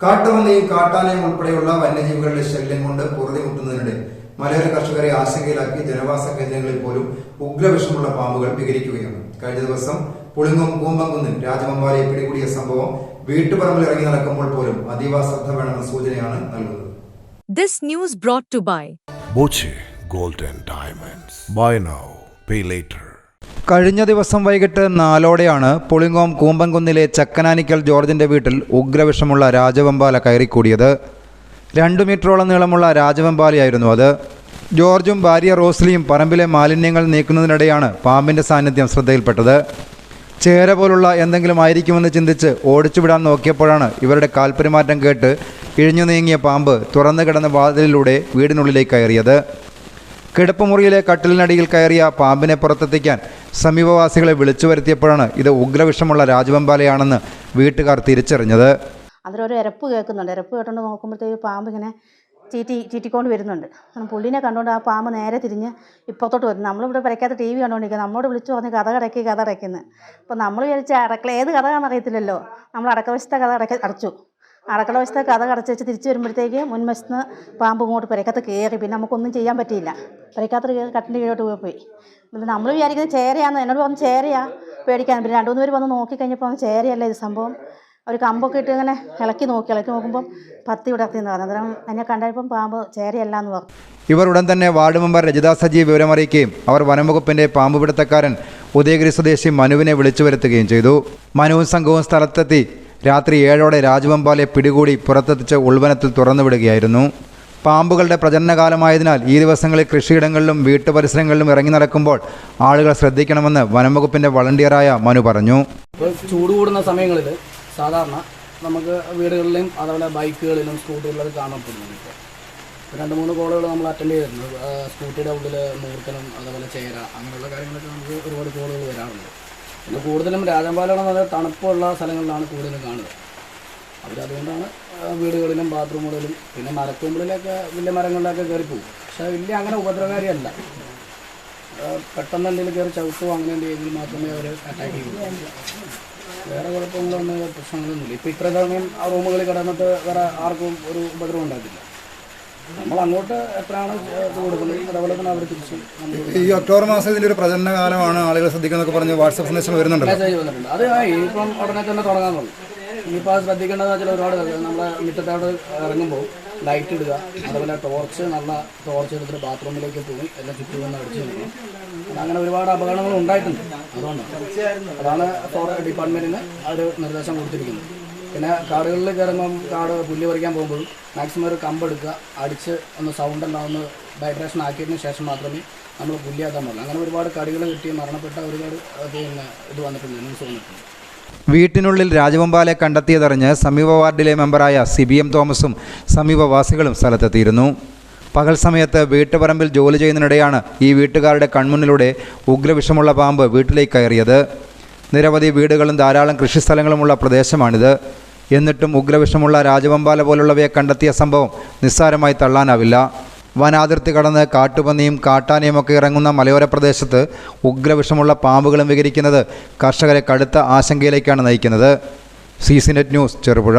കാട്ടുപന്നിയും കാട്ടാനയും ഉൾപ്പെടെയുള്ള വന്യജീവികളുടെ ശല്യം കൊണ്ട് പൊറുതിമുട്ടുന്നതിനിടെ മലയോര കർഷകരെ ആശങ്കയിലാക്കി ജനവാസ കേന്ദ്രങ്ങളിൽ പോലും ഉഗ്രവിഷമുള്ള പാമ്പുകൾ വികരിക്കുകയാണ് കഴിഞ്ഞ ദിവസം പുളിങ്ങും കൂമ്പങ്കുന്നിൽ രാജമമ്പാലയെ പിടികൂടിയ സംഭവം വീട്ടുപറമ്പിൽ ഇറങ്ങി നടക്കുമ്പോൾ പോലും അതീവ ശ്രദ്ധ വേണമെന്ന സൂചനയാണ് നൽകുന്നത് This news brought to by Boche Golden Diamonds. Buy now, pay later. കഴിഞ്ഞ ദിവസം വൈകിട്ട് നാലോടെയാണ് പുളിങ്ങോം കൂമ്പൻകുന്നിലെ ചക്കനാനിക്കൽ ജോർജിന്റെ വീട്ടിൽ ഉഗ്രവിഷമുള്ള രാജവെമ്പാല കയറിക്കൂടിയത്. രണ്ടു മീറ്ററോളം നീളമുള്ള രാജവെമ്പാലയായിരുന്നു അത്. ജോർജും ഭാര്യ റോസ്ലിയും പറമ്പിലെ മാലിന്യങ്ങൾ നീക്കുന്നതിനിടെയാണ് പാമ്പിന്റെ സാന്നിധ്യം ശ്രദ്ധയിൽപ്പെട്ടത്. ചേര പോലുള്ള എന്തെങ്കിലും ആയിരിക്കുമെന്ന് ചിന്തിച്ച് ഓടിച്ചുവിടാൻ നോക്കിയപ്പോഴാണ് ഇവരുടെ കാൽപെരുമാറ്റം കേട്ട് ഇഴിഞ്ഞു നീങ്ങിയ പാമ്പ് തുറന്നു കിടന്ന വാതിലിലൂടെ വീടിനുള്ളിലേക്ക് കയറിയത്. കിടപ്പുമുറിയിലെ കട്ടിലിനടിയിൽ കയറിയ പാമ്പിനെ പുറത്തെത്തിക്കാൻ സമീപവാസികളെ വിളിച്ചു വരുത്തിയപ്പോഴാണ് ഇത് ഉഗ്രവിഷമുള്ള രാജവെമ്പാലയാണെന്ന് വീട്ടുകാർ തിരിച്ചറിഞ്ഞത്. അതിലൊരു ഇരപ്പ് കേൾക്കുന്നുണ്ട്. ഇരപ്പ് കേട്ടോണ്ട് നോക്കുമ്പോഴത്തേക്ക് പാമ്പ് ഇങ്ങനെ ചീറ്റി ചീറ്റിക്കൊണ്ട് വരുന്നുണ്ട്. പുള്ളിനെ കണ്ടുകൊണ്ട് ആ പാമ്പ് നേരെ തിരിഞ്ഞ് ഇപ്പുറത്തോട്ട് വരുന്നു. നമ്മളിവിടെ വരയ്ക്കാത്ത ടി വി കണ്ടുകൊണ്ടിരിക്കുക നമ്മളോട് വിളിച്ചു പറഞ്ഞ് കഥ കടക്കി കഥ അടയ്ക്കുന്നത് അപ്പോൾ നമ്മൾ വിചാരിച്ച അടക്കള ഏത് കഥ അറിയത്തില്ലല്ലോ. നമ്മൾ അടക്കവശത്തെ കഥ അടക്ക അടച്ചു. അടക്കള വശത്തെ കഥ കടച്ച് വെച്ച് തിരിച്ച് വരുമ്പോഴത്തേക്ക് മുൻവശത്ത് പാമ്പ് ഇങ്ങോട്ട് പുരക്കത്ത് കയറി. പിന്നെ നമുക്കൊന്നും ചെയ്യാൻ പറ്റിയില്ല. പുരക്കാത്ത കയറി കട്ടിന്റെ കീഴോട്ട് പോയി നമ്മൾ വിചാരിക്കുന്നത് ചേരയാന്ന്. എന്നോട് പറഞ്ഞു ചേരയാ. പേടിക്കാൻ. പിന്നെ രണ്ടു മൂന്ന് പേര് വന്ന് നോക്കിക്കഴിഞ്ഞപ്പോൾ ചേരയല്ല ഇത് സംഭവം? ഒരു കമ്പൊക്കെ ഇട്ട് ഇങ്ങനെ ഇളക്കി നോക്കി ഇളക്കി നോക്കുമ്പോൾ പത്തി വിടർത്തി എന്ന് പറഞ്ഞു. അന്നേരം എന്നെ കണ്ടപ്പം പാമ്പ് ചേരയല്ല എന്ന് പറഞ്ഞു. ഇവർ ഉടൻ തന്നെ വാർഡ് മെമ്പർ രജിതാ സജി വിവരമറിയിക്കുകയും അവർ വനംവകുപ്പിന്റെ പാമ്പ് പിടുത്തക്കാരൻ ഉദയഗിരി സ്വദേശി മനുവിനെ വിളിച്ചു വരുത്തുകയും ചെയ്തു. മനുവും സംഘവും സ്ഥലത്തെത്തി രാത്രി ഏഴോടെ രാജവെമ്പാലെ പിടികൂടി പുറത്തെത്തിച്ച് ഉൾവനത്തിൽ തുറന്നുവിടുകയായിരുന്നു. പാമ്പുകളുടെ പ്രജനനകാലമായതിനാൽ ഈ ദിവസങ്ങളിൽ കൃഷിയിടങ്ങളിലും വീട്ടുപരിസരങ്ങളിലും ഇറങ്ങി നടക്കുമ്പോൾ ആളുകൾ ശ്രദ്ധിക്കണമെന്ന് വനംവകുപ്പിന്റെ വളണ്ടിയറായ മനു പറഞ്ഞു. ചൂട് കൂടുന്ന സമയങ്ങളിൽ സാധാരണ നമുക്ക് വീടുകളിലും അതുപോലെ ബൈക്കുകളിലും സ്കൂട്ടറുകളിലും കാണപ്പെടുന്നുണ്ട് രണ്ട് മൂന്ന് കോളുകൾ നമ്മൾ അറ്റൻഡ് ചെയ്തിട്ടുണ്ട്. സ്കൂട്ടിയുടെ ഉള്ളിൽ മൂർക്കനും അതുപോലെ ചേര അങ്ങനെയുള്ള കാര്യങ്ങളൊക്കെ നമുക്ക് ഒരുപാട് കോളുകൾ വരാറുണ്ട്. പിന്നെ കൂടുതലും എന്ന് പറഞ്ഞാൽ തണുപ്പുള്ള സ്ഥലങ്ങളിലാണ് കൂടുതലും കാണുക അവരതുകൊണ്ടാണ് വീടുകളിലും ബാത്റൂമുകളിലും പിന്നെ മരക്കൂമ്പുകളിലൊക്കെ വലിയ മരങ്ങളിലൊക്കെ കയറി പോകും പക്ഷേ വലിയ അങ്ങനെ ഉപദ്രവകാരിയല്ല. പെട്ടെന്ന് എന്തെങ്കിലും കയറി ചവിട്ടുമോ അങ്ങനെ എന്തെങ്കിലും മാത്രമേ അവർ അറ്റാക്ക് ചെയ്യുള്ളൂ വേറെ കുഴപ്പങ്ങളൊന്നും പ്രശ്നങ്ങളൊന്നുമില്ല. ഇപ്പം ഇത്ര സമയം ആ റൂമുകളിൽ കിടന്നിട്ട് വേറെ ആർക്കും ഒരു ഉപദ്രവം ഉണ്ടാക്കില്ല നമ്മൾ അങ്ങോട്ട് എത്രയാണ് കൊടുക്കുന്നത്? അതേപോലെ തന്നെ അവർ തിരിച്ചു ഈ ഒക്ടോബർ മാസം ഇതിന്റെ ഒരു പ്രചരണ കാലമാണ് ആളുകൾ ശ്രദ്ധിക്കുന്നൊക്കെ പറഞ്ഞ് വാട്സപ്പ് സന്ദേശം വരുന്നുണ്ട് മെസ്സേജ് വന്നിട്ടുണ്ട്. അത് ഇപ്പം ഉടനെ തന്നെ തുടങ്ങാന്നുള്ളൂ ഇനിയിപ്പോൾ അത് ശ്രദ്ധിക്കേണ്ടതെന്ന് വെച്ചാൽ ഒരുപാട്. നമ്മളെ മുറ്റത്തോട് ഇറങ്ങുമ്പോൾ ലൈറ്റ് ഇടുക അതുപോലെ ടോർച്ച് നല്ല ടോർച്ച് എടുത്തിട്ട് ബാത്റൂമിലേക്ക് പോയി എല്ലാം ചുറ്റും നിന്ന് അടിച്ചു നോക്കണം അങ്ങനെ ഒരുപാട് അപകടങ്ങൾ ഉണ്ടായിട്ടുണ്ട്. അതുകൊണ്ടാണ് അതാണ് ഫോറസ്റ്റ് ആ ഒരു നിർദ്ദേശം കൊടുത്തിരിക്കുന്നത്. പിന്നെ കാടുകളിൽ കയറുമ്പം കാട് പുല്ല് പറിക്കാൻ പോകുമ്പോഴും മാക്സിമം ഒരു കമ്പെടുക്കുക അടിച്ച് ഒന്ന് സൗണ്ട് ഉണ്ടാവുന്ന വൈബ്രേഷൻ ആക്കിയതിന് ശേഷം മാത്രമേ നമ്മൾ പുല്ലിയാക്കാൻ പാടുള്ളൂ. അങ്ങനെ ഒരുപാട് കടികൾ കിട്ടി മരണപ്പെട്ട ഒരുപാട് പിന്നെ ഇത് വന്നിട്ടുണ്ട് ന്യൂസ് വന്നിട്ടുണ്ട്. വീട്ടിനുള്ളിൽ രാജവമ്പാലെ കണ്ടെത്തിയതറിഞ്ഞ് സമീപ വാർഡിലെ മെമ്പറായ സി ബി എം തോമസും സമീപവാസികളും സ്ഥലത്തെത്തിയിരുന്നു. പകൽ സമയത്ത് വീട്ടുപറമ്പിൽ ജോലി ചെയ്യുന്നതിനിടെയാണ് ഈ വീട്ടുകാരുടെ കൺമുന്നിലൂടെ ഉഗ്രവിഷമുള്ള പാമ്പ് വീട്ടിലേക്ക് കയറിയത്. നിരവധി വീടുകളും ധാരാളം കൃഷിസ്ഥലങ്ങളുമുള്ള പ്രദേശമാണിത്. എന്നിട്ടും ഉഗ്രവിഷമുള്ള രാജവമ്പാല പോലുള്ളവയെ കണ്ടെത്തിയ സംഭവം നിസ്സാരമായി തള്ളാനാവില്ല. വനാതിർത്തി കടന്ന് കാട്ടുപന്നിയും കാട്ടാനയും ഒക്കെ ഇറങ്ങുന്ന മലയോര പ്രദേശത്ത് ഉഗ്രവിഷമുള്ള പാമ്പുകളും വികരിക്കുന്നത് കർഷകരെ കടുത്ത ആശങ്കയിലേക്കാണ് നയിക്കുന്നത്. C C net news Cherupuzha.